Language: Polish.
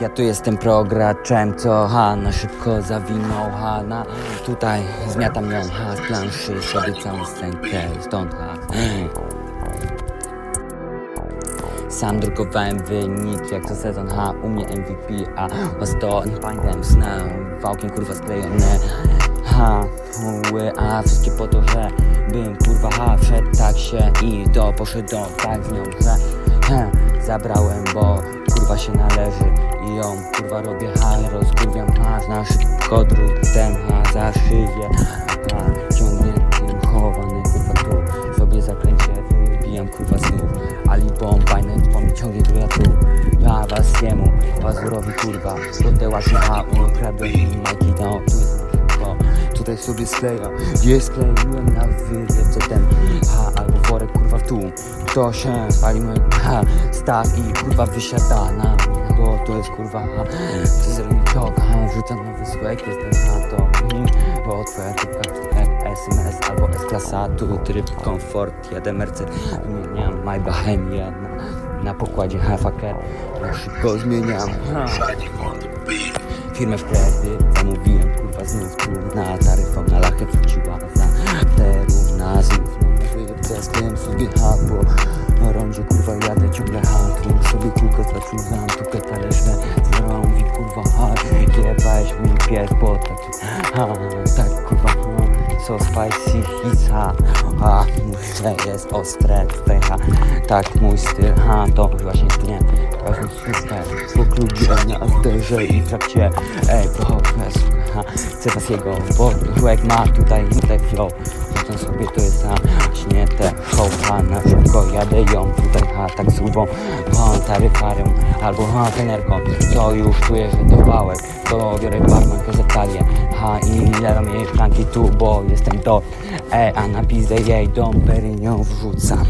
Ja tu jestem prograczem, co ha, na szybko zawinął, ha, na tutaj zmiatam ją, ha, z planszy sobie całą scenkę, stąd, ha. Sam drukowałem wynik, jak co sezon, ha, u mnie MVP, a was to, pamiętam, sna, wałkiem kurwa sklejone, ha, uły, a wszystkie po to, że bym kurwa, ha, wszedł tak się i do, poszedł tak z nią, że, he, zabrałem, bo kurwa się należy i ją kurwa robię, ha, rozkurwiam, ha, na szybko drutem, ha, za szyję, ha, ciągnie tym chowany, kurwa tu, sobie zakręcie, wybijam kurwa znów, ali bomb, fajne po mnie ciągnie ja tu, ja was jemu, pazurowi kurwa, podęła się, ha, ukradłem i Nike, no, tu tutaj sobie skleja, gdzie skleiłem na wywie, co ten, tu, to się pali mój, ha, staw i kurwa wysiada na mnie, bo to jest kurwa, to jest ha, rzucam nowy złek, jestem na to, bo twoja typka SMS albo S-klasa, tu tryb komfort, jadę Mercedes, zmieniam my Bohemian, na, na pokładzie Hafaker, na szybko zmieniam. Firmę w kredyt zamówiłem, kurwa znów tu Kółko zaczynam, tukę talerzne Zero mówi kurwa ha, jebałeś mi pies, bo tak ha, tak kurwa ha co spicy hits, ha, że jest ostre tutaj, ha, tak mój styl, ha, to właśnie nie, właśnie system, po klubie na zderze i w trakcie, ej, progres, ha, chcę was jego, bo człowiek ma tutaj, tutaj flow, Rzucam sobie to jest show, ha, na szybko jadę ją tutaj, ha, tak grubą, ha, taryfarą, albo ha, trenerką, co już czuję, że to wałek, to biorę barmankę za talię, ha, i jaram jej szklanki tu, bo jestem do, e, a na jej dom, nią wrzucam.